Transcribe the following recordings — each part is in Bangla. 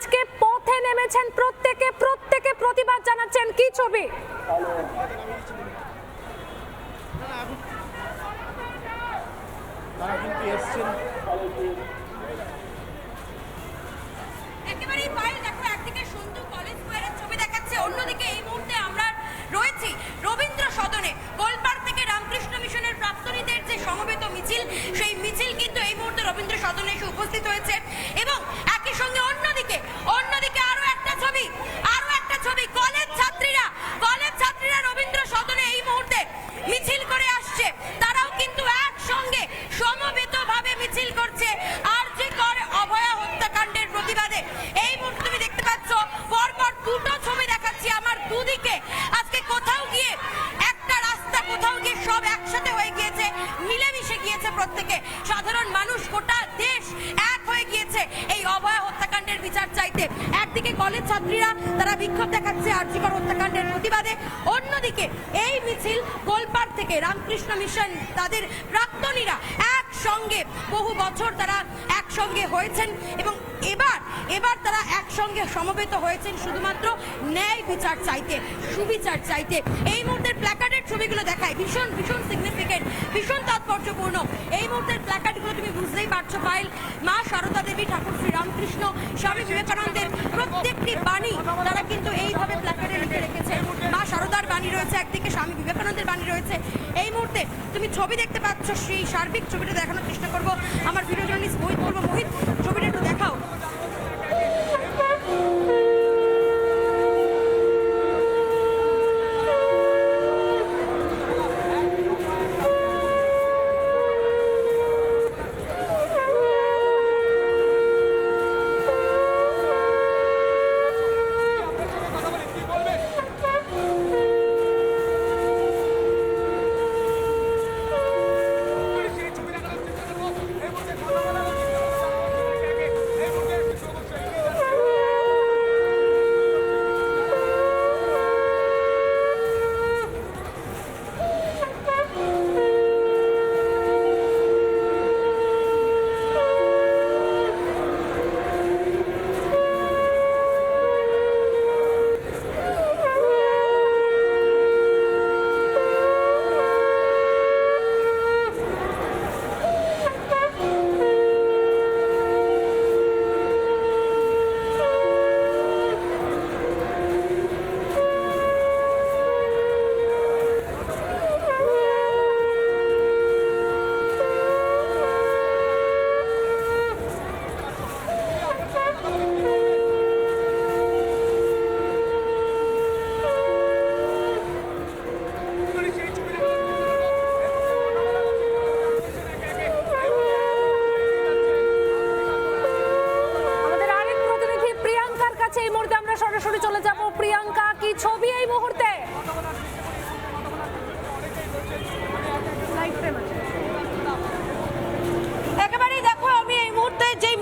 আজকে পথে নেমেছেন প্রত্যেকে প্রত্যেকে প্রতিবাদ জানাচ্ছেন। কি ছবি? তারা কিন্তু এসছেন? একদিকে কলেজ ছাত্রীরা তারা বিক্ষোভ দেখাচ্ছে আর্যিকর হত্যাকাণ্ডের প্রতিবাদে। অন্যদিকে এই মিছিল গোলপাড় থেকে রামকৃষ্ণ মিশন, তাদের প্রাক্তনীরা একসঙ্গে বহু বছর তারা একসঙ্গে হয়েছেন এবং এবার এবার তারা একসঙ্গে সমবেত হয়েছেন শুধুমাত্র ন্যায় বিচার চাইতে, সুবিচার চাইতে। এই মুহূর্তের প্ল্যাকার্ডের ছবিগুলো দেখায়, ভীষণ ভীষণ সিগনিফিকেন্ট ভীষণ তাৎপর্যপূর্ণ। এই মুহূর্তের প্ল্যাকার্ডগুলো তুমি বুঝতেই পারছ পাইল মা সারদা দেবী, ঠাকুর শ্রী রামকৃষ্ণ, স্বামী বিবেকানন্দের প্রত্যেকটি বাণী তারা কিন্তু এইভাবে প্ল্যাকার্ডে লিখে রেখেছে। মা সারদার বাণী রয়েছে, একদিকে স্বামী বিবেকানন্দের বাণী রয়েছে। এই মুহূর্তে তুমি ছবি দেখতে পাচ্ছ, সেই সার্বিক ছবিটা দেখানোর চেষ্টা করব।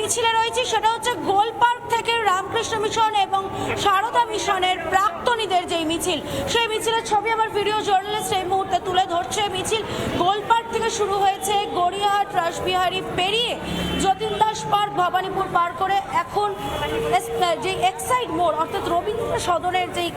মিছিলে রয়েছি সেটা হচ্ছে গোল পার্ক থেকে রামকৃষ্ণ মিশন এবং সারদা মিশনের প্রাক্তনীদের যেই মিছিল, সেই মিছিলের ছবি আমার ভিডিও জার্নালিস্ট এই মুহূর্তে তুলে ধরছে। মিছিল গোল পার্ক থেকে শুরু হয়েছে গড়িয়াহাট রাসবিহারী পেরিয়ে যতীন দাস পার্ক, ভবানীপুর পার করে এখন যে এক্সাইড মোড়, অর্থাৎ রবীন্দ্র সদনের যেই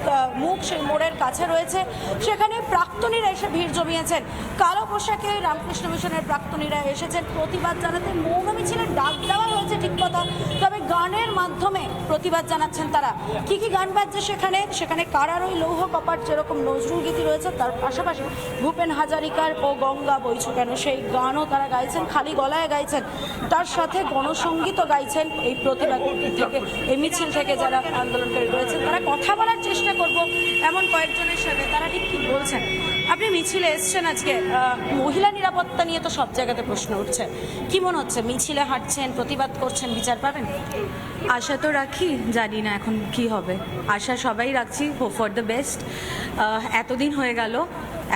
মুখ, সেই মোড়ের কাছে রয়েছে, সেখানে প্রাক্তনীরা এসে ভিড় জমিয়েছেন। কালো পোশাকে রামকৃষ্ণ মিশনের প্রাক্তনীরা এসেছেন। প্রতিবাদ জানাতে মৌন মিছিলের ডাক দেওয়া হয়েছে ঠিক কথা, তবে গানের মাধ্যমে প্রতিবাদ জানাচ্ছেন তারা। কি কি গান বাজছে সেখানে? সেখানে কারার ওই লৌহ কপাট, যেরকম নজরুল গীতি রয়েছে, তার পাশাপাশি ভূপেন হাজারিকার ও গঙ্গা বইছু কেন? সেই গানও তারা গাইছেন, খালি গলায় গাইছেন। তার সাথে গণসঙ্গীতও গাইছেন এই প্রতিবাদ থেকে, এই মিছিল থেকে যারা আন্দোলনকারী রয়েছেন, তারা কথা বলার চেষ্টা করব এমন কয়েকজনের সাথে। তারা ঠিক কি বলছেন? আপনি মিছিলে এসছেন আজকে মহিলা নিরাপত্তা নিয়ে তো সব জায়গাতে প্রশ্ন উঠছে। কি মনে হচ্ছে? মিছিলে হাঁটছেন, প্রতিবাদ করছেন, বিচার পাবেন? আশা তো রাখি, জানি না এখন কি হবে। আশা সবাই রাখছি ফর দ্য বেস্ট এতদিন হয়ে গেল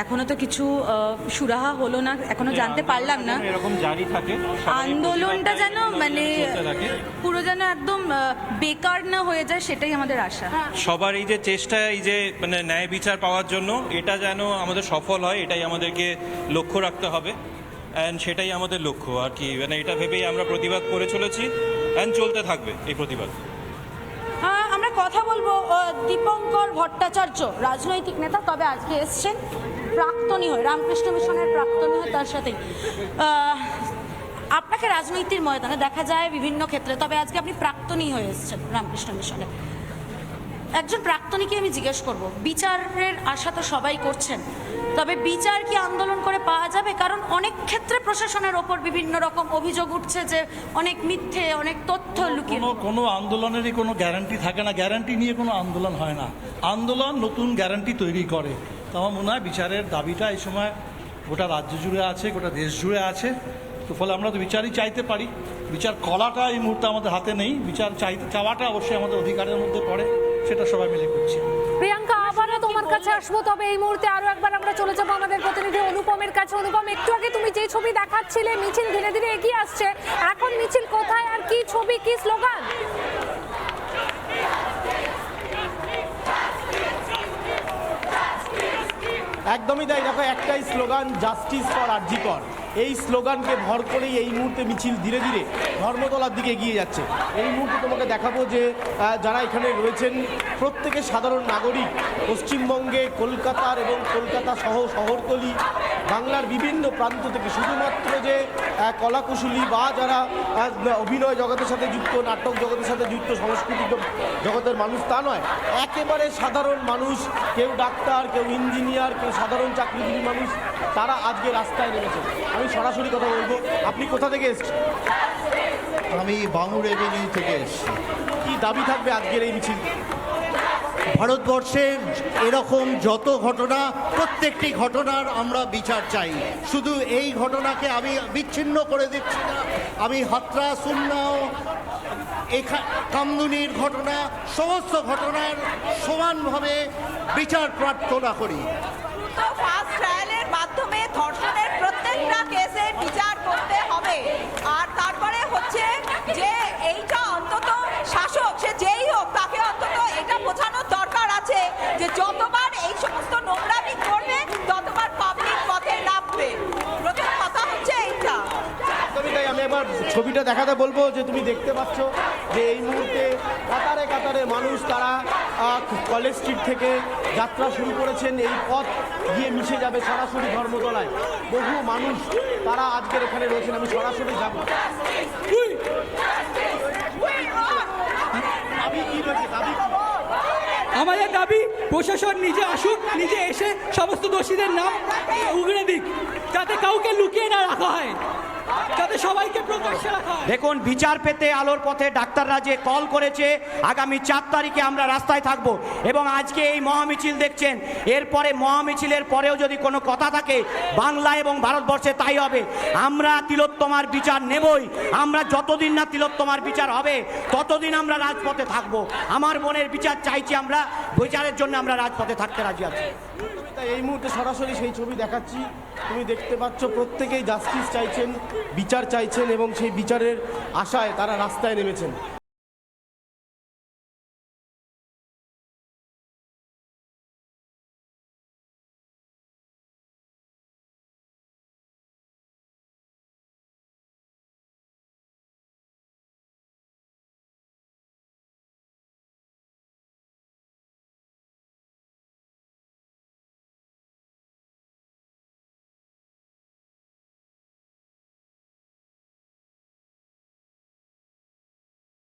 এখনও তো কিছু সুরাহা হলো না এখনও জানতে পারলাম না। এরকম জারি থাকে আন্দোলনটা যেন মানে পুরো যেন একদম বেকার না হয়ে যায় সেটাই আমাদের আশা। সবার এই যে চেষ্টা এই যে মানে ন্যায় বিচার পাওয়ার জন্য এটা যেন আমাদের সফল হয় এটাই আমাদেরকে লক্ষ্য রাখতে হবে। অ্যান্ড সেটাই আমাদের লক্ষ্য আর কি মানে এটা ভেবেই আমরা প্রতিবাদ করে চলেছি অ্যান্ড চলতে থাকবে এই প্রতিবাদ। আমরা কথা বলব দীপঙ্কর ভট্টাচার্য রাজনৈতিক নেতা তবে আজকে এসছেন? প্রাক্তনী হয়ে রামকৃষ্ণ মিশনের প্রাক্তনী হয়ে তার সাথেই। আহ, আপনাকে রাজনৈতিক ময়দানে দেখা যায় বিভিন্ন ক্ষেত্রে তবে আজকে আপনি প্রাক্তনী হয়ে এসেছেন রামকৃষ্ণ মিশনে। একজন প্রাক্তনীকে আমি জিজ্ঞেস করব বিচারের আশা তো সবাই করছেন তবে বিচার কি আন্দোলন করে পাওয়া যাবে? কারণ অনেক ক্ষেত্রে প্রশাসনের ওপর বিভিন্ন রকম অভিযোগ উঠছে যে অনেক মিথ্যে অনেক তথ্য লুকিয়ে কোনো কোনো আন্দোলনেরই কোনো গ্যারান্টি থাকে না। গ্যারান্টি নিয়ে কোনো আন্দোলন হয় না। আন্দোলন নতুন গ্যারান্টি তৈরি করে। তো আমার মনে হয় বিচারের দাবিটা এই সময় গোটা রাজ্য জুড়ে আছে, গোটা দেশ জুড়ে আছে। তো ফলে আমরা তো বিচারই চাইতে পারি। বিচার কলাটা এই মুহূর্তে আমাদের হাতে নেই। বিচার চাইতে চাওয়াটা অবশ্যই আমাদের অধিকারের মধ্যে পড়ে, সেটা সবাই মিলে করছি। প্রিয়াঙ্কা, আবারও তোমার কাছে আসব, তবে এই মুহূর্তে আরও একবার আমরা চলে যাব আমাদের প্রতিনিধি অনুপমের কাছে। অনুপম, একটু আগে তুমি যে ছবি দেখাচ্ছিলে, মিছিল ধীরে ধীরে এগিয়ে আসছে। এখন মিছিল কোথায় আর কি ছবি, কি স্লোগান একদমই তাই। দেখো, একটাই স্লোগান, জাস্টিস ফর আরজিকর এই স্লোগানকে ভর করেই এই মুহূর্তে মিছিল ধীরে ধীরে ধর্মতলার দিকে এগিয়ে যাচ্ছে। এই মুহূর্তে তোমাকে দেখাবো যে যারা এখানে রয়েছেন, প্রত্যেকে সাধারণ নাগরিক, পশ্চিমবঙ্গে কলকাতার এবং কলকাতা সহ শহরতলি বাংলার বিভিন্ন প্রান্ত থেকে শুধুমাত্র যে কলাকুশলী বা যারা অভিনয় জগতের সাথে যুক্ত নাটক জগতের সাথে যুক্ত সাংস্কৃতিক জ- জগতের মানুষ তা নয়। একেবারে সাধারণ মানুষ কেউ ডাক্তার কেউ ইঞ্জিনিয়ার কেউ সাধারণ চাকরিজীবী মানুষ তারা আজকে রাস্তায় নেমেছে। আমি সরাসরি কথা বলব আপনি কোথা থেকে এসছেন? আমি বাঙুর এভিনিউ থেকে এসেছি। কী দাবি থাকবে আজকের এই মিছিল? ভারতবর্ষের এরকম যত ঘটনা, প্রত্যেকটি ঘটনার আমরা বিচার চাই। শুধু এই ঘটনাকে আমি বিচ্ছিন্ন করে দিচ্ছি না। আমি হাতরা, সুন্নাও কামদুনির ঘটনা, সমস্ত ঘটনার সমানভাবে বিচার প্রার্থনা করি। মাধ্যমে ধর্ষণের প্রত্যেকটা বিচার করতে হবে। আর ছবিটা দেখাতে বলব যে তুমি দেখতে পাচ্ছ যে এই মুহূর্তে কাতারে কাতারে মানুষ তারা কলেজ স্ট্রিট থেকে যাত্রা শুরু করেছেন। এই পথ গিয়ে মিশে যাবে সরাসরি ধর্মতলায়। বহু মানুষ তারা আজকের এখানে রয়েছেন। আমি সরাসরি যাব। দাবি আমাদের দাবি, প্রশাসন নিজে আসুক, নিজে এসে সমস্ত দোষীদের নাম উগড়ে দিক, যাতে কাউকে লুকিয়ে না রাখা হয়। সবাইকে দেখুন, বিচার পেতে আলোর পথে ডাক্তাররা যে কল করেছে, আগামী চার তারিখে আমরা রাস্তায় থাকব। এবং আজকে এই মহামিছিল দেখছেন, এরপরে মহামিছিলের পরেও যদি কোনো কথা থাকে, বাংলা এবং ভারতবর্ষে তাই হবে। আমরা তিলোত্তমার বিচার নেবই। আমরা যতদিন না তিলোত্তমার বিচার হবে, ততদিন আমরা রাজপথে থাকব। আমার মনের বিচার চাইছি আমরা, বিচারের জন্য আমরা রাজপথে থাকতে রাজি আছি। তাই এই মুহূর্তে সরাসরি সেই ছবি দেখাচ্ছি। তুমি দেখতে পাচ্ছ প্রত্যেকেই জাস্টিস চাইছেন, বিচার চাইছেন এবং সেই বিচারের আশায় তারা রাস্তায় নেমেছেন।